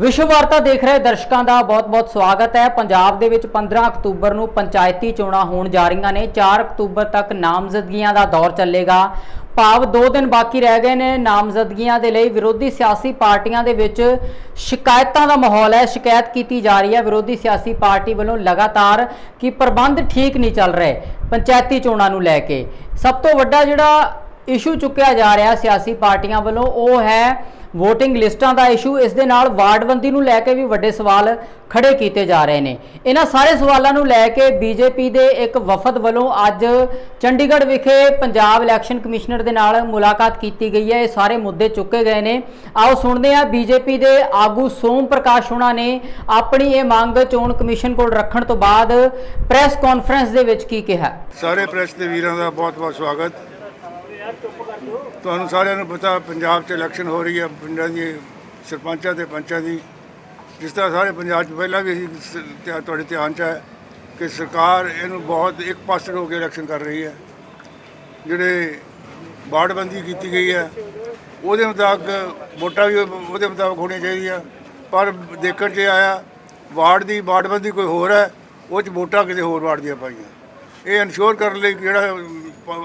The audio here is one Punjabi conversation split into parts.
ਵਿਸ਼ਵ ਵਾਰਤਾ ਦੇਖ ਰਹੇ ਦਰਸ਼ਕਾਂ ਦਾ ਬਹੁਤ-ਬਹੁਤ ਸਵਾਗਤ ਹੈ। ਪੰਜਾਬ ਦੇ ਵਿੱਚ 15 ਅਕਤੂਬਰ ਨੂੰ ਪੰਚਾਇਤੀ ਚੋਣਾਂ ਹੋਣ ਜਾ ਰਹੀਆਂ ਨੇ। 4 ਅਕਤੂਬਰ ਤੱਕ ਨਾਮਜ਼ਦਗੀਆਂ ਦਾ ਦੌਰ ਚੱਲੇਗਾ। ਭਾਵ 2 ਦਿਨ ਬਾਕੀ ਰਹਿ ਗਏ ਨੇ ਨਾਮਜ਼ਦਗੀਆਂ ਦੇ ਲਈ। ਵਿਰੋਧੀ ਸਿਆਸੀ ਪਾਰਟੀਆਂ ਦੇ ਵਿੱਚ ਸ਼ਿਕਾਇਤਾਂ ਦਾ ਮਾਹੌਲ ਹੈ। ਸ਼ਿਕਾਇਤ ਕੀਤੀ ਜਾ ਰਹੀ ਹੈ ਵਿਰੋਧੀ ਸਿਆਸੀ ਪਾਰਟੀ ਵੱਲੋਂ ਲਗਾਤਾਰ ਕਿ ਪ੍ਰਬੰਧ ਠੀਕ ਨਹੀਂ ਚੱਲ ਰਹੇ ਪੰਚਾਇਤੀ ਚੋਣਾਂ ਨੂੰ ਲੈ ਕੇ। ਸਭ ਤੋਂ ਵੱਡਾ ਜਿਹੜਾ ਇਸ਼ੂ ਚੁੱਕਿਆ ਜਾ ਰਿਹਾ ਸਿਆਸੀ ਪਾਰਟੀਆਂ ਵੱਲੋਂ ਉਹ ਹੈ VOTING ਲਿਸਟਾਂ ਦਾ ਇਸ਼ੂ ਇਸ ਦੇ ਨਾਲ ਵਾਰਡਬੰਦੀ ਨੂੰ ਲੈ ਕੇ ਵੀ ਵੱਡੇ ਸਵਾਲ ਖੜੇ ਕੀਤੇ ਜਾ ਰਹੇ ਨੇ। ਇਹਨਾਂ ਸਾਰੇ ਸਵਾਲਾਂ ਨੂੰ ਲੈ ਕੇ ਬੀਜੇਪੀ ਦੇ ਇੱਕ ਵਫਦ ਵੱਲੋਂ ਅੱਜ ਚੰਡੀਗੜ੍ਹ ਵਿਖੇ ਪੰਜਾਬ ਇਲੈਕਸ਼ਨ ਕਮਿਸ਼ਨਰ ਦੇ ਨਾਲ ਮੁਲਾਕਾਤ ਕੀਤੀ ਗਈ ਹੈ। ਇਹ ਸਾਰੇ ਮੁੱਦੇ ਚੁੱਕੇ ਗਏ ਨੇ। ਆਓ ਸੁਣਦੇ ਹਾਂ, ਬੀਜੇਪੀ ਦੇ ਆਗੂ ਸੋਮ ਪ੍ਰਕਾਸ਼ ਹੋਣਾ ਨੇ ਆਪਣੀ ਇਹ ਮੰਗ ਚੋਣ ਕਮਿਸ਼ਨ ਕੋਲ ਰੱਖਣ ਤੋਂ ਬਾਅਦ ਪ੍ਰੈਸ ਕਾਨਫਰੰਸ ਦੇ ਵਿੱਚ ਕੀ ਕਿਹਾ? ਸਾਰੇ ਪ੍ਰੈਸ ਦੇ ਵੀਰਾਂ ਦਾ ਬਹੁਤ ਬਹੁਤ ਸਵਾਗਤ। ਤੁਹਾਨੂੰ ਸਾਰਿਆਂ ਨੂੰ ਪਤਾ, ਪੰਜਾਬ 'ਚ ਇਲੈਕਸ਼ਨ ਹੋ ਰਹੀ ਹੈ, ਪਿੰਡਾਂ ਦੀ ਸਰਪੰਚਾਂ ਤੇ ਪੰਚਾਂ ਦੀ। ਜਿਸ ਤਰ੍ਹਾਂ ਸਾਰੇ ਪੰਜਾਬ 'ਚ ਪਹਿਲਾਂ ਵੀ ਅਸੀਂ ਧਿਆ- ਤੁਹਾਡੇ ਧਿਆਨ 'ਚ ਹੈ ਕਿ ਸਰਕਾਰ ਇਹਨੂੰ ਬਹੁਤ ਇੱਕ ਪਾਸੇ ਹੋ ਕੇ ਇਲੈਕਸ਼ਨ ਕਰ ਰਹੀ ਹੈ। ਜਿਹੜੇ ਵਾਰਡਬੰਦੀ ਕੀਤੀ ਗਈ ਹੈ, ਉਹਦੇ ਮੁਤਾਬਕ ਵੋਟਾਂ ਵੀ ਉਹਦੇ ਮੁਤਾਬਕ ਹੋਣੀਆਂ ਚਾਹੀਦੀਆਂ। ਪਰ ਦੇਖਣ 'ਚ ਇਹ ਆਇਆ, ਵਾਰਡ ਦੀ ਬਾੜਬੰਦੀ ਕੋਈ ਹੋਰ ਹੈ, ਉਹ 'ਚ ਵੋਟਾਂ ਕਿਸੇ ਹੋਰ ਵਾਰਡ ਦੀਆਂ ਪਾਈਆਂ। ਇਹ ਇਨਸ਼ੋਰ ਕਰਨ ਲਈ ਜਿਹੜਾ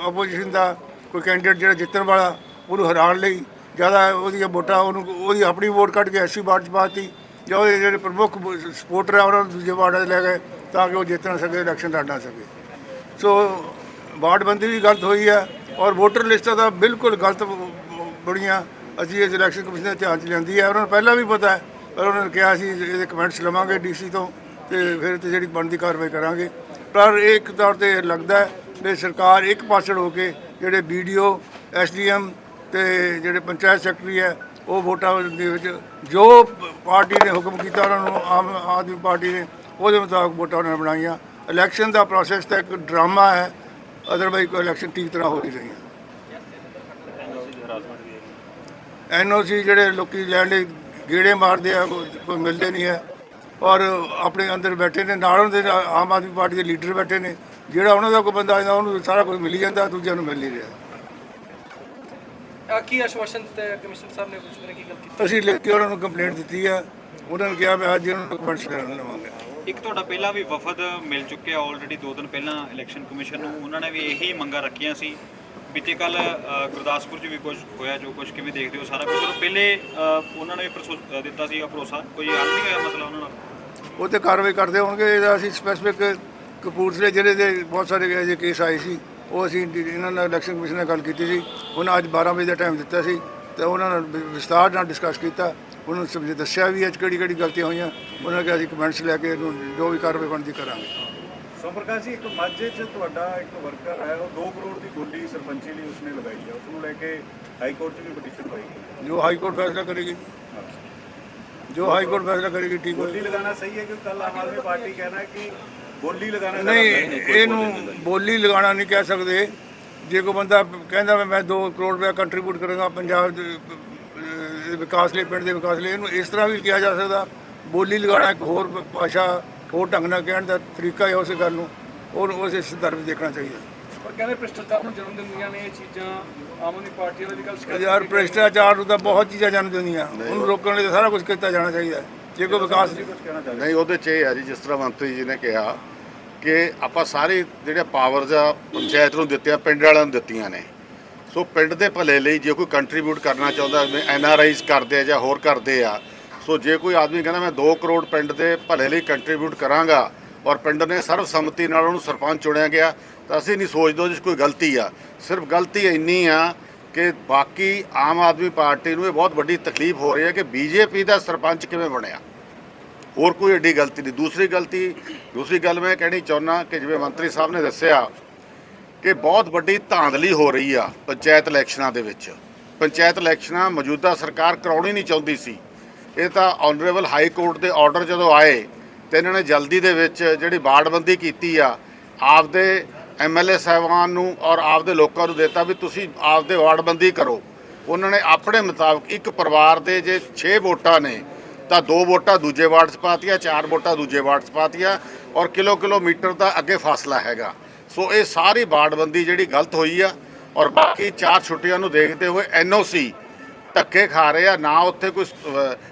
ਆਪੋਜੀਸ਼ਨ ਦਾ ਕੋਈ ਕੈਂਡੀਡੇਟ ਜਿਹੜਾ ਜਿੱਤਣ ਵਾਲਾ, ਉਹਨੂੰ ਹਰਾਉਣ ਲਈ ਜ਼ਿਆਦਾ ਉਹਦੀਆਂ ਵੋਟਾਂ, ਉਹਨੂੰ ਉਹਦੀ ਆਪਣੀ ਵੋਟ ਕੱਢ ਕੇ ਐਸੀ ਵਾਰਡ 'ਚ ਪਾਤੀ ਜਾਂ ਉਹਦੇ ਜਿਹੜੇ ਪ੍ਰਮੁੱਖ ਸਪੋਰਟਰ ਆ, ਉਹਨਾਂ ਨੂੰ ਦੂਜੇ ਵਾਰਡਾਂ 'ਚ ਲੈ ਗਏ ਤਾਂ ਕਿ ਉਹ ਜਿੱਤ ਨਾ ਸਕੇ ਇਲੈਕਸ਼ਨ ਲੜ ਨਾ ਸਕੇ। ਸੋ ਵਾਰਡਬੰਦੀ ਵੀ ਗਲਤ ਹੋਈ ਹੈ ਔਰ ਵੋਟਰ ਲਿਸਟਾਂ ਦਾ ਬਿਲਕੁਲ ਗਲਤ ਬ- ਬੜੀਆਂ। ਅਸੀਂ ਇਸ ਇਲੈਕਸ਼ਨ ਕਮਿਸ਼ਨ ਦੇ ਧਿਆਨ 'ਚ ਲਿਆਂਦੀ ਹੈ। ਉਹਨਾਂ ਨੂੰ ਪਹਿਲਾਂ ਵੀ ਪਤਾ ਹੈ, ਪਰ ਉਹਨਾਂ ਨੇ ਕਿਹਾ ਸੀ, ਇਹਦੇ ਕਮੈਂਟਸ ਲਵਾਂਗੇ ਡੀਸੀ ਤੋਂ ਤੇ ਫਿਰ ਤੇ ਜਿਹੜੀ ਬਣਦੀ ਕਾਰਵਾਈ ਕਰਾਂਗੇ। ਪਰ ਇਹ ਇੱਕ ਤੌਰ ਤੇ ਲੱਗਦਾ ਹੈ ਵੀ ਸਰਕਾਰ ਇੱਕ ਪਾਸੜ ਹੋ ਕੇ ਜਿਹੜੇ ਵੀਡੀਓ ਐਸਡੀਐਮ ਤੇ ਜਿਹੜੇ ਪੰਚਾਇਤ ਸੈਕਟਰੀ ਹੈ, ਉਹ ਵੋਟਾਂ ਦੇ ਵਿੱਚ ਜੋ ਪਾਰਟੀ ਨੇ ਹੁਕਮ ਕੀਤਾ ਉਹਨਾਂ ਨੂੰ ਆਮ ਆਦਮੀ ਪਾਰਟੀ ਨੇ, ਉਹਦੇ ਮੁਤਾਬਕ ਵੋਟਾਂ ਉਹਨਾਂ ਨੇ ਬਣਾਈਆਂ। ਇਲੈਕਸ਼ਨ ਦਾ ਪ੍ਰੋਸੈਸ ਤਾਂ ਇੱਕ ਡਰਾਮਾ ਹੈ ਅਦਰਵਾਈਜ਼ ਕੋਈ ਇਲੈਕਸ਼ਨ ਠੀਕ ਤਰ੍ਹਾਂ ਹੋ ਨਹੀਂ ਰਹੀਆਂ ਐਨਓਸੀ ਜਿਹੜੇ ਲੋਕੀ ਲੈਣ ਲਈ ਗੇੜੇ ਮਾਰਦੇ ਆ ਕੋਈ ਮਿਲਦੇ ਨਹੀਂ ਹੈ। ਔਰ ਆਪਣੇ ਅੰਦਰ ਬੈਠੇ ਨੇ, ਨਾਲ ਉਹਨਾਂ ਦੇ ਆਮ ਆਦਮੀ ਪਾਰਟੀ ਦੇ ਲੀਡਰ ਬੈਠੇ ਨੇ ਜਿਹੜਾ ਉਹਨਾਂ ਦਾ ਕੋਈ ਬੰਦਾ ਆਉਂਦਾ ਉਹਨੂੰ ਸਾਰਾ ਕੁਝ ਮਿਲ ਜਾਂਦਾ ਦੂਜਿਆਂ ਨੂੰ ਮਿਲ ਨਹੀਂ ਰਿਹਾ। ਅਹ ਕੀ ਆਸ਼ਵਾਸਨ ਦਿੱਤਾ ਹੈ? ਕਮਿਸ਼ਨਰ ਸਾਹਿਬ ਨੇ ਕੁਝ ਨੇ ਕੀ ਗੱਲ ਕੀਤੀ? ਅਸੀਂ ਲਿਖ ਕੇ ਉਹਨਾਂ ਨੂੰ ਕੰਪਲੇਂਟ ਦਿੱਤੀ ਹੈ ਉਹਨਾਂ ਨੇ ਕਿਹਾ ਵੀ ਅੱਜ ਇਹਨਾਂ ਨੂੰ ਡਾਕੂਮੈਂਟਸ ਲੈਣ ਲਵਾਂਗੇ। ਇੱਕ ਤੁਹਾਡਾ ਪਹਿਲਾਂ ਵੀ ਵਫਦ ਮਿਲ ਚੁੱਕਿਆ ਆਲਰੇਡੀ ਦੋ ਦਿਨ ਪਹਿਲਾਂ ਇਲੈਕਸ਼ਨ ਕਮਿਸ਼ਨ ਨੂੰ। ਉਹਨਾਂ ਨੇ ਵੀ ਇਹੀ ਮੰਗਾਂ ਰੱਖੀਆਂ ਸੀ। ਬੀਤੇ ਕੱਲ ਗੁਰਦਾਸਪੁਰ 'ਚ ਵੀ ਕੁਝ ਹੋਇਆ ਜੋ ਕੁਝ ਕਿਵੇਂ ਦੇਖਦੇ ਹੋ ਸਾਰਾ ਕੁਝ। ਚਲੋ ਪਹਿਲੇ ਉਹਨਾਂ ਨੇ ਵੀ ਭਰਸੋ- ਦਿੱਤਾ ਸੀ ਭਰੋਸਾ। ਕੋਈ ਹੱਲ ਨਹੀਂ ਹੋਇਆ ਮਸਲਾ ਉਹਨਾਂ ਨਾਲ? ਉਹ ਤੇ ਕਾਰਵਾਈ ਕਰਦੇ ਹੋਣਗੇ ਇਹਦਾ ਅਸੀਂ ਸਪੈਸੀਫਿਕ ਕਪੂਰਥਲੇ ਜ਼ਿਲ੍ਹੇ ਦੇ ਬਹੁਤ ਸਾਰੇ ਅਜੇ ਕੇਸ ਆਏ ਸੀ। ਉਹ ਅਸੀਂ ਇਹਨਾਂ ਨਾਲ ਇਲੈਕਸ਼ਨ ਕਮਿਸ਼ਨ ਨਾਲ ਗੱਲ ਕੀਤੀ ਸੀ। ਉਹਨਾਂ ਅੱਜ 12 ਵਜੇ ਦਾ ਟਾਈਮ ਦਿੱਤਾ ਸੀ। ਤੇ ਉਹਨਾਂ ਨਾਲ ਵਿਸਤਾਰ ਨਾਲ ਡਿਸਕਸ ਕੀਤਾ। ਉਹਨਾਂ ਨੂੰ ਸਮਝ ਦੱਸਿਆ ਵੀ ਅੱਜ ਕਿਹੜੀ ਕਿਹੜੀ ਗਲਤੀਆਂ ਹੋਈਆਂ। ਉਹਨਾਂ ਨੇ ਕਿਹਾ ਅਸੀਂ ਕਮੈਂਟਸ ਲੈ ਕੇ ਜੋ ਵੀ ਕਾਰਵਾਈ ਬਣਦੀ ਕਰਾਂਗੇ। ਸੋਮਪ੍ਰਕਾਸ਼ ਜੀ ਇੱਕ ਮਾਝੇ 'ਚ ਤੁਹਾਡਾ ਇੱਕ ਵਰਕਰ ਹੈ ਉਹ 2 ਕਰੋੜ ਦੀ ਬੋਲੀ ਸਰਪੰਚੀ ਲਈ ਉਸਨੇ ਲਗਾਈ ਹੈ ਉਸ ਨੂੰ ਲੈ ਕੇ ਹਾਈ ਕੋਰਟ 'ਚ ਵੀ ਪਟੀਸ਼ਨ ਪਾਈ ਗਈ। ਜੋ ਹਾਈ ਕੋਰਟ ਫੈਸਲਾ ਕਰੇਗੀ। ਜੋ ਹਾਈ ਕੋਰਟ ਫੈਸਲਾ ਕਰੇਗੀ ਠੀਕ ਬੋਲੀ ਹੋਏਗੀ ਲਗਾਉਣਾ ਸਹੀ ਹੈ ਕਿ ਕੱਲ ਆਮ ਆਦਮੀ ਪਾਰਟੀ ਕਹਿਣਾ ਕਿ ਬੋਲੀ ਲਗਾਉਣਾ ਨਹੀਂ। ਇਹਨੂੰ ਬੋਲੀ ਲਗਾਉਣਾ ਨਹੀਂ ਕਹਿ ਸਕਦੇ। ਜੇ ਕੋਈ ਬੰਦਾ ਕਹਿੰਦਾ ਵੀ ਮੈਂ 2 ਕਰੋੜ ਰੁਪਏ ਕੰਟਰੀਬਿਊਟ ਕਰਾਂਗਾ ਪੰਜਾਬ ਦੇ ਵਿਕਾਸ ਲਈ ਪਿੰਡ ਦੇ ਵਿਕਾਸ ਲਈ ਇਹਨੂੰ ਇਸ ਤਰ੍ਹਾਂ ਵੀ ਕਿਹਾ ਜਾ ਸਕਦਾ। ਬੋਲੀ ਲਗਾਉਣਾ ਇੱਕ ਹੋਰ ਭਾਸ਼ਾ ਹੋਰ ਢੰਗ ਨਾਲ ਕਹਿਣ ਦਾ ਤਰੀਕਾ ਹੈ ਉਸ ਗੱਲ ਨੂੰ ਔਰ ਉਸ ਇਸ ਦਰ ਵੀ ਦੇਖਣਾ ਚਾਹੀਦਾ। ਪਰ ਕਹਿੰਦੇ ਭ੍ਰਿਸ਼ਟਾਚਾਰ ਨੂੰ ਜਨਮ ਦਿੰਦੀਆਂ ਨੇ ਇਹ ਚੀਜ਼ਾਂ ਆਮ ਆਦਮੀ ਪਾਰਟੀ ਵਾਲੇ ਵੀ ਕੱਲ ਸ਼ਿਕਾਇਤ ਯਾਰ ਭ੍ਰਿਸ਼ਟਾਚਾਰ ਨੂੰ ਤਾਂ ਬਹੁਤ ਚੀਜ਼ਾਂ ਜਨਮ ਦਿੰਦੀਆਂ। ਉਹਨੂੰ ਰੋਕਣ ਲਈ ਤਾਂ ਸਾਰਾ ਕੁਝ ਕੀਤਾ ਜਾਣਾ ਚਾਹੀਦਾ। ਹੈ। ਜੇ ਕੋਈ ਵਿਕਾਸ ਨਹੀਂ ਉਹਦੇ 'ਚ ਇਹ ਹੈ ਜੀ, ਜਿਸ ਤਰ੍ਹਾਂ ਮੰਤਰੀ ਜੀ ਨੇ ਕਿਹਾ ਕਿ ਆਪਾਂ ਸਾਰੇ ਜਿਹੜੇ ਪਾਵਰਸ ਆ, ਪੰਚਾਇਤ ਨੂੰ ਦਿੱਤੀਆਂ, ਪਿੰਡ ਵਾਲਿਆਂ ਨੂੰ ਦਿੱਤੀਆਂ ਨੇ। ਸੋ ਪਿੰਡ ਦੇ ਭਲੇ ਲਈ ਜੇ ਕੋਈ ਕੰਟਰੀਬਿਊਟ ਕਰਨਾ ਚਾਹੁੰਦਾ ਐਨ ਆਰ ਆਈਜ਼ ਕਰਦੇ ਆ ਜਾਂ ਹੋਰ ਕਰਦੇ ਆ, ਸੋ ਜੇ ਕੋਈ ਆਦਮੀ ਕਹਿੰਦਾ, ਮੈਂ 2 ਕਰੋੜ ਪਿੰਡ ਦੇ ਭਲੇ ਲਈ ਕੰਟਰੀਬਿਊਟ ਕਰਾਂਗਾ ਔਰ ਪਿੰਡ ਨੇ ਸਰਬਸੰਮਤੀ ਨਾਲ ਉਹਨੂੰ ਸਰਪੰਚ ਚੁਣਿਆ ਗਿਆ, ਤਾਂ ਅਸੀਂ ਨਹੀਂ ਸੋਚਦੇ ਉਹਦੇ 'ਚ ਕੋਈ ਗਲਤੀ ਆ। ਸਿਰਫ ਗਲਤੀ ਇੰਨੀ ਆ ਕਿ ਬਾਕੀ ਆਮ ਆਦਮੀ ਪਾਰਟੀ ਨੂੰ ਇਹ ਬਹੁਤ ਵੱਡੀ ਤਕਲੀਫ ਹੋ ਰਹੀ ਹੈ ਕਿ ਬੀਜੇਪੀ ਦਾ ਸਰਪੰਚ ਕਿਵੇਂ ਬਣਿਆ? ਹੋਰ ਕੋਈ ਏਡੀ ਗਲਤੀ ਨਹੀਂ। ਦੂਸਰੀ ਗਲਤੀ, ਦੂਸਰੀ ਗੱਲ ਮੈਂ ਕਹਿਣੀ ਚਾਹੁੰਦਾ ਕਿ ਜਿਵੇਂ ਮੰਤਰੀ ਸਾਹਿਬ ਨੇ ਦੱਸਿਆ ਕਿ ਬਹੁਤ ਵੱਡੀ ਧਾਂਦਲੀ ਹੋ ਰਹੀ ਆ ਪੰਚਾਇਤ ਇਲੈਕਸ਼ਨਾਂ ਦੇ ਵਿੱਚ। ਪੰਚਾਇਤ ਇਲੈਕਸ਼ਨਾਂ ਮੌਜੂਦਾ ਸਰਕਾਰ ਕਰਾਉਣੀ ਨਹੀਂ ਚਾਹੁੰਦੀ ਸੀ। ਇਹ ਤਾਂ ਆਨਰੇਬਲ ਹਾਈ ਕੋਰਟ ਦੇ ਆਰਡਰ ਜਦੋਂ ਆਏ ਤੇ ਇਹਨਾਂ ਨੇ ਜਲਦੀ ਦੇ ਵਿੱਚ ਜਿਹੜੀ ਬਾੜਬੰਦੀ ਕੀਤੀ ਆ, ਆਪਦੇ ਐਮਐਲਏ ਸਾਹਿਬਾਨ ਨੂੰ ਔਰ ਆਪਦੇ ਲੋਕਾਂ ਨੂੰ ਦਿੱਤਾ ਵੀ ਤੁਸੀਂ ਆਪਦੇ ਵਾਰਡਬੰਦੀ ਕਰੋ। ਉਹਨਾਂ ਨੇ ਆਪਣੇ ਮੁਤਾਬਕ ਇੱਕ ਪਰਿਵਾਰ ਦੇ ਜੇ 6 ਵੋਟਾਂ ਨੇ, ਤਾਂ ਦੋ ਵੋਟਾਂ ਦੂਜੇ ਵਾਰਡ 'ਚ ਪਾਤੀਆਂ, ਚਾਰ ਵੋਟਾਂ ਦੂਜੇ ਵਾਰਡ 'ਚ ਪਾਤੀਆਂ ਔਰ ਕਿਲੋ ਕਿਲੋਮੀਟਰ ਦਾ ਅੱਗੇ ਫਾਸਲਾ ਹੈਗਾ। ਸੋ ਇਹ ਸਾਰੀ ਵਾਰਡਬੰਦੀ ਜਿਹੜੀ ਗਲਤ ਹੋਈ ਆ ਔਰ ਬਾਕੀ ਚਾਰ ਛੁੱਟੀਆਂ ਨੂੰ ਦੇਖਦੇ ਹੋਏ ਐਨਓਸੀ ਧੱਕੇ ਖਾ ਰਹੇ ਆ। ਨਾ ਉੱਥੇ ਕੋਈ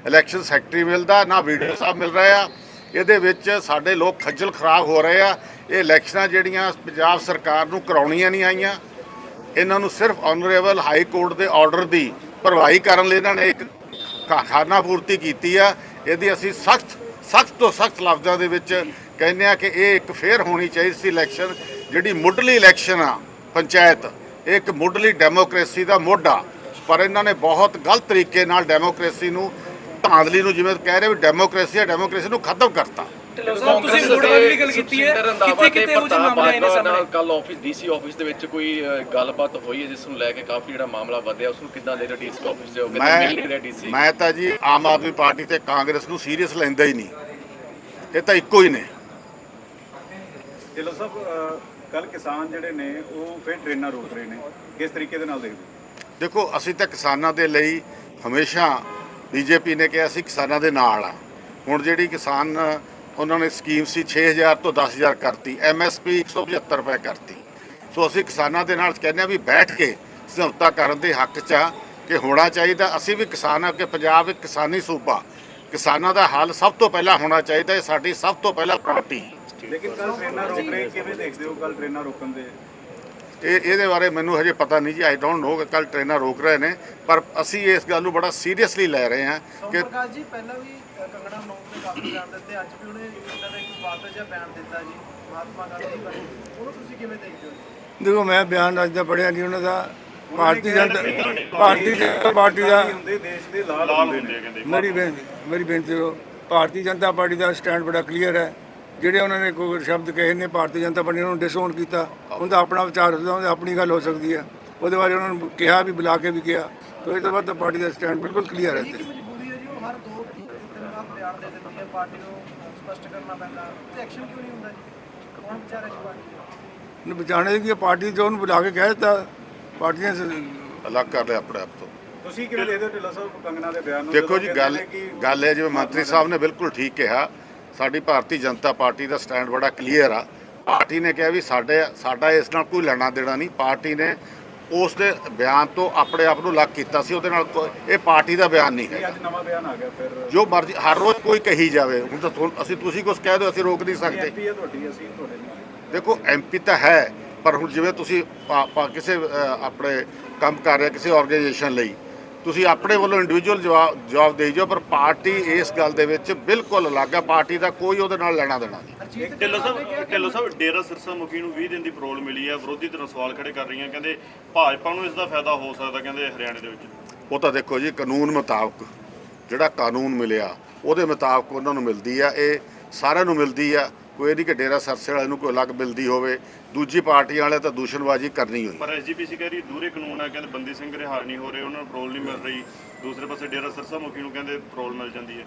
ਇਲੈਕਸ਼ਨ ਸੈਕਟਰੀ ਮਿਲਦਾ, ਨਾ ਵੀਡੀਓ ਸਾਹਿਬ ਮਿਲ ਰਹੇ ਆ। ਇਹਦੇ ਵਿੱਚ ਸਾਡੇ ਲੋਕ ਖੱਜਲ ਖਰਾਬ ਹੋ ਰਹੇ ਆ। ਇਹ ਇਲੈਕਸ਼ਨਾਂ ਜਿਹੜੀਆਂ ਪੰਜਾਬ ਸਰਕਾਰ ਨੂੰ ਕਰਾਉਣੀਆਂ ਨਹੀਂ ਆਈਆਂ। ਇਹਨਾਂ ਨੂੰ ਸਿਰਫ ਆਨਰੇਬਲ ਹਾਈ ਕੋਰਟ ਦੇ ਆਰਡਰ ਦੀ ਭਰਵਾਈ ਕਰਨ ਲਈ ਇਹਨਾਂ ਨੇ ਇੱਕ ਖਾ- ਖਾਨਾ ਪੂਰਤੀ ਕੀਤੀ ਆ। ਇਹਦੀ ਅਸੀਂ ਸਖਤ ਸਖਤ ਤੋਂ ਸਖਤ ਲਫ਼ਜ਼ਾਂ ਦੇ ਵਿੱਚ ਕਹਿੰਦੇ ਆ ਕਿ ਇਹ ਇੱਕ ਫੇਅਰ ਹੋਣੀ ਚਾਹੀਦੀ ਸੀ ਇਲੈਕਸ਼ਨ। ਜਿਹੜੀ ਮੁੱਢਲੀ ਇਲੈਕਸ਼ਨ ਆ, ਪੰਚਾਇਤ, ਇਹ ਇੱਕ ਮੁੱਢਲੀ ਡੈਮੋਕ੍ਰੇਸੀ ਦਾ ਮੋਢਾ। ਪਰ ਇਹਨਾਂ ਨੇ ਬਹੁਤ ਗਲਤ ਤਰੀਕੇ ਨਾਲ ਡੈਮੋਕ੍ਰੇਸੀ ਨੂੰ ਧਾਂਦਲੀ ਨੂੰ ਜਿਵੇਂ ਕਹਿ ਰਹੇ ਵੀ ਡੈਮੋਕ੍ਰੇਸੀ ਆ ਡੈਮੋਕ੍ਰੇਸੀ ਨੂੰ ਖਤਮ ਕਰਤਾ। ਸਾਹਿਬ ਤੁਸੀਂ ਬੈਂਕ ਦੀ ਗੱਲ ਕੀਤੀ ਹੈ। ਕਿੱਥੇ ਕਿੱਥੇ ਇਹੋ ਜਿਹੇ ਮਾਮਲੇ ਆਏ ਨੇ ਸਾਹਮਣੇ? ਕੱਲ ਆਫਿਸ ਡੀਸੀ ਆਫਿਸ ਦੇ ਵਿੱਚ ਕੋਈ ਗੱਲਬਾਤ ਹੋਈ ਹੈ ਜਿਸ ਨੂੰ ਲੈ ਕੇ ਕਾਫੀ ਜਿਹੜਾ ਮਾਮਲਾ ਵਧਿਆ ਉਸ ਨੂੰ ਕਿੱਦਾਂ ਦੇ ਰਹੇ ਡੀਸੀ ਆਫਿਸ ਦੇ ਹੋ ਕੇ ਮੈਂ ਮਿਲ ਨਹੀਂ ਰਿਹਾ ਡੀਸੀ ਮੈਂ ਤਾਂ ਜੀ ਆਮ ਆਦਮੀ ਪਾਰਟੀ ਤੇ ਕਾਂਗਰਸ ਨੂੰ ਸੀਰੀਅਸ ਲੈਂਦਾ ਹੀ ਨਹੀਂ। ਇਹ ਤਾਂ ਇੱਕੋ ਹੀ ਨੇ। ਢਿੱਲੋਂ ਸਾਹਿਬ ਕੱਲ ਕਿਸਾਨ ਜਿਹੜੇ ਨੇ ਉਹ ਫਿਰ ਟ੍ਰੇਨਾਂ ਰੋਕ ਰਹੇ ਨੇ। ਕਿਸ ਤਰੀਕੇ ਦੇ ਨਾਲ ਦੇਖਦੇ ਹੋ? ਦੇਖੋ ਅਸੀਂ ਤਾਂ ਕਿਸਾਨਾਂ ਦੇ ਲਈ ਹਮੇਸ਼ਾ ਬੀਜੇਪੀ ਨੇ ਕਿਹਾ ਸੀ ਕਿਸਾਨਾਂ ਦੇ ਨਾਲ ਆ। ਹੁਣ ਜਿਹੜੀ ਕਿਸਾਨ, ਉਹਨਾਂ ਨੇ ਸਕੀਮ ਸੀ 6000 ਤੋਂ 10000 ਕਰਤੀ ਐਮਐਸਪੀ 175 ਰੁਪਏ ਕਰਤੀ। ਸੋ ਅਸੀਂ ਕਿਸਾਨਾਂ ਦੇ ਨਾਲ ਕਹਿੰਦੇ ਆ ਵੀ ਬੈਠ ਕੇ ਸਮਝੌਤਾ ਕਰਨ ਦੇ ਹੱਕ 'ਚ ਆ ਕਿ ਹੋਣਾ ਚਾਹੀਦਾ। ਅਸੀਂ ਵੀ ਕਿਸਾਨ ਆ ਕਿ ਪੰਜਾਬ ਇੱਕ ਕਿਸਾਨੀ ਸੂਬਾ। ਕਿਸਾਨਾਂ ਦਾ ਹੱਲ ਸਭ ਤੋਂ ਪਹਿਲਾਂ ਹੋਣਾ ਚਾਹੀਦਾ, ਇਹ ਸਾਡੀ ਸਭ ਤੋਂ ਪਹਿਲਾਂ ਪ੍ਰਾਇੋਰਟੀ। ਲੇਕਿਨ ਕੱਲ ਟ੍ਰੇਨਾਂ ਰੋਕ ਰਹੇ ਕਿਵੇਂ ਦੇਖਦੇ ਹੋ ਕੱਲ ਟ੍ਰੇਨਾਂ ਰੋਕਣ ਦੇ? ਇਹ ਇਹਦੇ ਬਾਰੇ ਮੈਨੂੰ ਹਜੇ ਪਤਾ ਨਹੀਂ ਜੀ। ਆਈ ਡੋਨਟ ਨੋ ਕਿ ਕੱਲ ਟ੍ਰੇਨਾਂ ਰੋਕ ਰਹੇ ਨੇ ਪਰ ਅਸੀਂ ਇਸ ਗੱਲ ਨੂੰ ਬੜਾ ਸੀਰੀਅਸਲੀ ਲੈ ਰਹੇ ਹਾਂ ਕਿ ਪ੍ਰਕਾਸ਼ ਜੀ ਪਹਿਲਾਂ ਵੀ ਕੰਗਣਾ ਰਣੌਤ ਨੇ ਕਾਫੀ ਬਿਆਨ ਦਿੱਤੇ। ਅੱਜ ਵੀ ਉਹਨੇ ਇਹਨਾਂ ਦਾ ਇੱਕ ਵਾਪਸ ਜਿਹਾ ਬਿਆਨ ਦਿੱਤਾ ਜੀ ਮਹਾਤਮਾ ਗਾਂਧੀ ਬਾਰੇ। ਉਹਨੂੰ ਤੁਸੀਂ ਕਿਵੇਂ ਦੇਖਦੇ ਹੋ ਦੇਖੋ ਮੈਂ ਬਿਆਨ ਅੱਜ ਦਾ ਪੜਿਆ ਨਹੀਂ ਉਹਨਾਂ ਦਾ ਭਾਰਤੀ ਜਨਤਾ ਭਾਰਤੀ ਜਨਤਾ ਪਾਰਟੀ ਦਾ ਹੁੰਦੇ ਦੇਸ਼ ਦੇ ਲਾਲ ਹੁੰਦੇ ਨੇ। ਮੇਰੀ ਬੇਨਤੀ ਮੇਰੀ ਬੇਨਤੀ ਕਰੋ ਭਾਰਤੀ ਜਨਤਾ ਪਾਰਟੀ ਦਾ ਸਟੈਂਡ ਬੜਾ ਕਲੀਅਰ ਹੈ। ਜਿਹੜੇ ਉਹਨਾਂ ਨੇ ਕੋਈ ਸ਼ਬਦ ਕਹੇ ਨੇ ਭਾਰਤੀ ਜਨਤਾ ਪਾਰਟੀ ਨੂੰ ਡਿਸਓਨ ਕੀਤਾ। ਉਹਦਾ ਆਪਣਾ ਵਿਚਾਰ ਹੁੰਦਾ ਉਹਦੀ ਆਪਣੀ ਗੱਲ ਹੋ ਸਕਦੀ ਹੈ। ਉਹਦੇ ਬਾਰੇ ਉਹਨਾਂ ਨੂੰ ਕਿਹਾ ਵੀ ਬੁਲਾ ਕੇ ਵੀ ਕਿਹਾ। ਤੋ ਇਹ ਤੋਂ ਬਾਅਦ ਤਾਂ ਪਾਰਟੀ ਦਾ ਸਟੈਂਡ ਬਿਲਕੁਲ ਕਲੀਅਰ ਹੈ ਇੱਕ ਮਜਬੂਰੀ ਹੈ ਜੀ ਉਹ ਹਰ ਦੋ ਤਿੰਨ ਵਾਰ ਬਿਆਨ ਦੇ ਦਿੰਦੀ ਹੈ। ਪਾਰਟੀ ਨੂੰ ਸਪਸ਼ਟ ਕਰਨਾ ਪੈਂਦਾ। ਤੇ ਐਕਸ਼ਨ ਕਿਉਂ ਨਹੀਂ ਹੁੰਦਾ ਜੀ? ਕੌਣ ਵਿਚਾਰਾ ਜੀ ਪਾਰਟੀ ਦਾ? ਨੂੰ ਬਚਾਣੇ ਦੀ ਪਾਰਟੀ ਜੋ ਉਹਨੂੰ ਬੁਲਾ ਕੇ ਕਹਿ ਦਿੱਤਾ ਪਾਰਟੀਆਂ ਸ- ਅਲੱਗ ਕਰ ਲਿਆ ਆਪਣੇ ਆਪ ਤੋਂ। ਤੁਸੀਂ ਕਿਵੇਂ ਦੇਖਦੇ ਹੋ ਢਿੱਲੋਂ ਸਾਹਿਬ ਕੰਗਣਾ ਦੇ ਬਿਆਨ ਨੂੰ ਦੇਖੋ ਜੀ ਗੱਲ ਨੇ ਗੱਲ ਹੈ ਜਿਵੇਂ ਮੰਤਰੀ ਸਾਹਿਬ ਨੇ ਬਿਲਕੁਲ ਠੀਕ ਕਿਹਾ ਸਾਡੀ ਭਾਰਤੀ ਜਨਤਾ ਪਾਰਟੀ ਦਾ ਸਟੈਂਡ ਬੜਾ ਕਲੀਅਰ ਆ। ਪਾਰਟੀ ਨੇ ਕਿਹਾ ਵੀ ਸਾਡੇ ਸਾਡਾ ਇਸ ਨਾਲ ਕੋਈ ਲੈਣਾ ਦੇਣਾ ਨਹੀਂ। ਪਾਰਟੀ ਨੇ ਉਸ ਦੇ ਬਿਆਨ ਤੋਂ ਆਪਣੇ ਆਪ ਨੂੰ ਅਲੱਗ ਕੀਤਾ ਸੀ। ਉਹਦੇ ਨਾਲ ਇਹ ਪਾਰਟੀ ਦਾ ਬਿਆਨ ਨਹੀਂ ਹੈ ਅੱਜ ਨਵਾਂ ਬਿਆਨ ਆ ਗਿਆ ਫਿਰ। ਜੋ ਮਰਜ਼ੀ ਹਰ ਰੋਜ਼ ਕੋਈ ਕਹੀ ਜਾਵੇ। ਹੁਣ ਤਾਂ ਅਸੀਂ ਤੁਸੀਂ ਕੁਝ ਕਹਿ ਦਿਓ ਅਸੀਂ ਰੋਕ ਨਹੀਂ ਸਕਦੇ। ਐਮਪੀ ਹੈ ਤੁਹਾਡੀ ਅਸੀਂ ਤੁਹਾਡੇ ਨਹੀਂ ਦੇਖੋ ਐਮਪੀ ਤਾਂ ਹੈ ਪਰ ਹੁਣ ਜਿਵੇਂ ਤੁਸੀਂ ਕਿਸੇ ਆਪਣੇ ਕੰਮ ਕਰ ਰਹੇ ਕਿਸੇ ਆਰਗੇਨਾਈਜੇਸ਼ਨ ਲਈ ਤੁਸੀਂ ਆਪਣੇ ਵੱਲੋਂ ਇੰਡੀਵਿਜੂਅਲ ਜਵਾਬ ਜਵਾਬ ਦੇਈ ਜਾਓ ਪਰ ਪਾਰਟੀ ਇਸ ਗੱਲ ਦੇ ਵਿੱਚ ਬਿਲਕੁਲ ਅਲੱਗ ਹੈ ਪਾਰਟੀ ਦਾ ਕੋਈ ਉਹਦੇ ਨਾਲ ਲੈਣਾ ਦੇਣਾ ਨਹੀਂ। ਢਿੱਲੋਂ ਸਾਹਿਬ ਢਿੱਲੋਂ ਸਾਹਿਬ ਡੇਰਾ ਸਿਰਸਾ ਮੁਖੀ ਨੂੰ 20 ਦਿਨ ਦੀ ਪਰੋਲ ਮਿਲੀ ਹੈ ਵਿਰੋਧੀ ਧਿਰਾਂ ਸਵਾਲ ਖੜੇ ਕਰ ਰਹੀਆਂ ਕਹਿੰਦੇ ਭਾਜਪਾ ਨੂੰ ਇਸ ਦਾ ਫਾਇਦਾ ਹੋ ਸਕਦਾ ਕਹਿੰਦੇ ਹਰਿਆਣੇ ਦੇ ਵਿੱਚ। ਉਹ ਤਾਂ ਦੇਖੋ ਜੀ ਕਾਨੂੰਨ ਮੁਤਾਬਕ ਜਿਹੜਾ ਕਾਨੂੰਨ ਮਿਲਿਆ ਉਹਦੇ ਮੁਤਾਬਕ ਉਹਨਾਂ ਨੂੰ ਮਿਲਦੀ ਆ। ਇਹ ਸਾਰਿਆਂ ਨੂੰ ਮਿਲਦੀ ਆ। ਕੋਈ ਇਹ ਨਹੀਂ ਕਿ ਡੇਰਾ ਸਰਸੇ ਵਾਲੇ ਨੂੰ ਕੋਈ ਅਲੱਗ ਮਿਲਦੀ ਹੋਵੇ ਦੂਜੀ ਪਾਰਟੀ ਵਾਲੇ ਤਾਂ ਦੂਸ਼ਣਬਾਜ਼ੀ ਕਰਨੀ ਹੋਈ। ਪਰ ਐਸਜੀਪੀਸੀ ਕਹਿ ਰਹੀ ਦੂਰੇ ਕਾਨੂੰਨ ਹੈ ਕਹਿੰਦੇ ਬੰਦੀ ਸਿੰਘ ਰਿਹਾ ਨਹੀਂ ਹੋ ਰਹੇ ਉਹਨਾਂ ਨੂੰ ਪਰੋਲ ਨਹੀਂ ਮਿਲ ਰਹੀ। ਦੂਸਰੇ ਪਾਸੇ ਡੇਰਾ ਸਿਰਸਾ ਮੁਖੀ ਨੂੰ ਕਹਿੰਦੇ ਪਰੋਲ ਮਿਲ ਜਾਂਦੀ ਹੈ।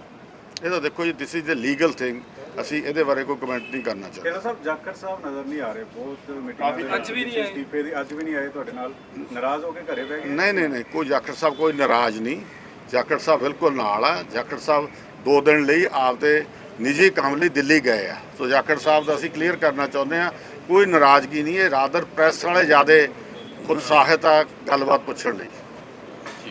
ਇਹ ਤਾਂ ਦੇਖੋ ਜੀ this is the legal thing ਅਸੀਂ ਇਹਦੇ ਬਾਰੇ ਕੋਈ ਕਮੈਂਟ ਨਹੀਂ ਕਰਨਾ ਚਾਹੁੰਦੇ। ਢਿੱਲੋਂ ਸਾਹਿਬ ਜਾਖੜ ਸਾਹਿਬ ਨਜ਼ਰ ਨਹੀਂ ਆ ਰਹੇ ਬਹੁਤ ਮੀਟਿੰਗਾਂ ਅੱਜ ਵੀ ਨਹੀਂ ਆਏ। ਅਸਤੀਫੇ ਦੀ ਅੱਜ ਵੀ ਨਹੀਂ ਆਏ ਤੁਹਾਡੇ ਨਾਲ। ਨਾਰਾਜ਼ ਹੋ ਕੇ ਘਰੇ ਬਹਿ ਗਏ? ਨਹੀਂ ਨਹੀਂ ਨਹੀਂ ਕੋਈ ਜਾਖੜ ਸਾਹਿਬ ਕੋਈ ਨਾਰਾਜ਼ ਨਹੀਂ। ਜਾਖੜ ਸਾਹਿਬ ਬਿਲਕੁਲ ਨਾਲ ਆ। ਜਾਖੜ ਸਾਹਿਬ ਦੋ ਦਿਨ ਲਈ ਆਪਦੇ ਨਿੱਜੀ ਕੰਮ ਲਈ ਦਿੱਲੀ ਗਏ ਆ। ਸੋ ਜਾਖੜ ਸਾਹਿਬ ਦਾ ਅਸੀਂ ਕਲੀਅਰ ਕਰਨਾ ਚਾਹੁੰਦੇ ਆ ਕੋਈ ਨਾਰਾਜ਼ਗੀ ਨਹੀਂ ਹੈ। ਰਾਦਰ ਪ੍ਰੈਸ ਵਾਲੇ ਜ਼ਿਆਦੇ ਉਤਸ਼ਾਹਿਤ ਆ ਗੱਲਬਾਤ ਪੁੱਛਣ ਲਈ।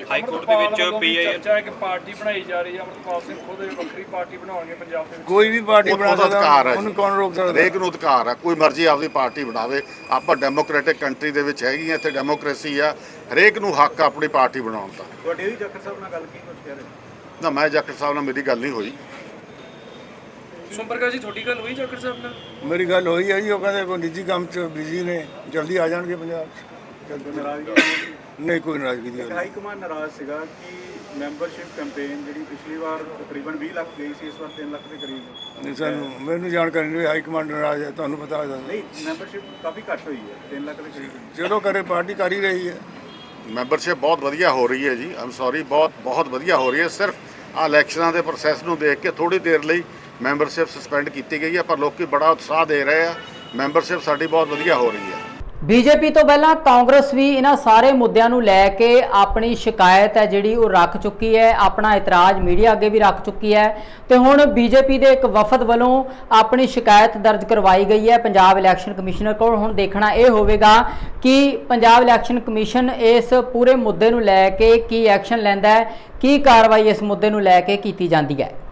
ਹਾਈ ਕੋਰਟ ਦੇ ਵਿੱਚ ਪੀਆਈ ਚਰਚਾ ਹੈ ਕਿ ਪਾਰਟੀ ਬਣਾਈ ਜਾ ਰਹੀ ਹੈ। ਅਮਰਪਾਲ ਸਿੰਘ ਖੁਦ ਵੱਖਰੀ ਪਾਰਟੀ ਬਣਾਉਣਗੇ ਪੰਜਾਬ ਦੇ ਵਿੱਚ। ਕੋਈ ਵੀ ਪਾਰਟੀ ਬਣਾ ਸਕਦਾ ਅਧਿਕਾਰ ਹੈ ਉਹਨੂੰ ਜੀ। ਕੌਣ ਰੋਕ ਸਕਦਾ? ਹਰੇਕ ਨੂੰ ਅਧਿਕਾਰ ਆ ਕੋਈ ਮਰਜ਼ੀ ਆਪਦੀ ਪਾਰਟੀ ਬਣਾਵੇ। ਆਪਾਂ ਡੈਮੋਕ੍ਰੈਟਿਕ ਕੰਟਰੀ ਦੇ ਵਿੱਚ ਹੈਗੀ ਆ ਇੱਥੇ ਡੈਮੋਕ੍ਰੇਸੀ ਆ। ਹਰੇਕ ਨੂੰ ਹੱਕ ਆ ਆਪਣੀ ਪਾਰਟੀ ਬਣਾਉਣ ਦਾ। ਤੁਹਾਡੀ ਵੀ ਜਾਖੜ ਸਾਹਿਬ ਨਾਲ ਗੱਲ ਕੀ ਕੁਝ ਕਹਿ ਰਹੇ ਨਾ ਮੈਂ ਜਾਖੜ ਸਾਹਿਬ ਨਾਲ ਮੇਰੀ ਗੱਲ ਨਹੀਂ ਹੋਈ। ਸੋਮਪ੍ਰਕਾਸ਼ ਜੀ ਤੁਹਾਡੀ ਗੱਲ ਹੋਈ ਜਾਖੜ ਸਾਹਿਬ ਨਾਲ? ਮੇਰੀ ਗੱਲ ਹੋਈ ਹੈ ਜੀ ਉਹ ਕਹਿੰਦੇ ਕੋਈ ਨਿੱਜੀ ਕੰਮ 'ਚ ਬਿਜ਼ੀ ਨੇ ਜਲਦੀ ਆ ਜਾਣਗੇ ਪੰਜਾਬ 'ਚ। ਜਲਦੀ ਨਾਰਾਜ਼ਗੀ? ਨਹੀਂ ਕੋਈ ਨਾਰਾਜ਼ਗੀ ਦੀ ਗੱਲ ਨਹੀਂ। ਹਾਈ ਕਮਾਂਡ ਨਾਰਾਜ਼ ਸੀਗਾ ਕਿ ਮੈਂਬਰਸ਼ਿਪ ਕੈਂਪੇਨ ਜਿਹੜੀ ਪਿਛਲੀ ਵਾਰ ਤਕਰੀਬਨ 20 ਲੱਖ ਗਈ ਸੀ ਇਸ ਵਾਰ 3 ਲੱਖ ਦੇ ਕਰੀਬ। ਨਹੀਂ ਸਾਨੂੰ ਮੈਨੂੰ ਜਾਣਕਾਰੀ ਨਹੀਂ ਹਾਈ ਕਮਾਂਡ ਨਾਰਾਜ਼ ਹੈ ਤੁਹਾਨੂੰ ਪਤਾ ਹੈ ਨਹੀਂ ਮੈਂਬਰਸ਼ਿਪ ਕਾਫੀ ਘੱਟ ਹੋਈ ਹੈ 3 ਲੱਖ ਦੇ ਕਰੀਬ। ਚਲੋ ਕਰੇ ਪਾਰਟੀ ਕਰ ਹੀ ਰਹੀ ਹੈ। ਮੈਂਬਰਸ਼ਿਪ ਬਹੁਤ ਵਧੀਆ ਹੋ ਰਹੀ ਹੈ ਜੀ ਆਮ ਸੌਰੀ ਬਹੁਤ ਬਹੁਤ ਵਧੀਆ ਹੋ ਰਹੀ ਹੈ। ਸਿਰਫ ਆ ਇਲੈਕਸ਼ਨਾਂ ਦੇ ਪ੍ਰੋਸੈਸ ਨੂੰ ਦੇਖ ਕੇ ਥੋੜੀ ਦੇਰ ਲਈ ਮੈਂਬਰਸ਼ਿਪ ਸਸਪੈਂਡ ਕੀਤੀ ਗਈ ਹੈ, ਪਰ ਲੋਕੀ ਬੜਾ ਉਤਸ਼ਾਹ ਦੇ ਰਹੇ ਆ। ਮੈਂਬਰਸ਼ਿਪ ਸਾਡੀ ਬਹੁਤ ਵਧੀਆ ਹੋ ਰਹੀ ਹੈ। ਬੀਜੇਪੀ ਤੋਂ ਪਹਿਲਾਂ ਕਾਂਗਰਸ ਵੀ ਇਹਨਾਂ ਸਾਰੇ ਮੁੱਦਿਆਂ ਨੂੰ ਲੈ ਕੇ ਆਪਣੀ ਸ਼ਿਕਾਇਤ ਹੈ ਜਿਹੜੀ ਉਹ ਰੱਖ ਚੁੱਕੀ ਹੈ, ਆਪਣਾ ਇਤਰਾਜ਼ ਮੀਡੀਆ ਅੱਗੇ ਵੀ ਰੱਖ ਚੁੱਕੀ ਹੈ। ਤੇ ਹੁਣ ਬੀਜੇਪੀ ਦੇ ਇੱਕ ਵਫਦ ਵੱਲੋਂ ਆਪਣੀ ਸ਼ਿਕਾਇਤ ਦਰਜ ਕਰਵਾਈ ਗਈ ਹੈ ਪੰਜਾਬ ਇਲੈਕਸ਼ਨ ਕਮਿਸ਼ਨਰ ਕੋਲ। ਹੁਣ ਦੇਖਣਾ ਇਹ ਹੋਵੇਗਾ ਕਿ ਪੰਜਾਬ ਇਲੈਕਸ਼ਨ ਕਮਿਸ਼ਨ ਇਸ ਪੂਰੇ ਮੁੱਦੇ ਨੂੰ ਲੈ ਕੇ ਕੀ ਐਕਸ਼ਨ ਲੈਂਦਾ ਹੈ, ਕੀ ਕਾਰਵਾਈ ਇਸ ਮੁੱਦੇ ਨੂੰ ਲੈ ਕੇ ਕੀਤੀ ਜਾਂਦੀ ਹੈ।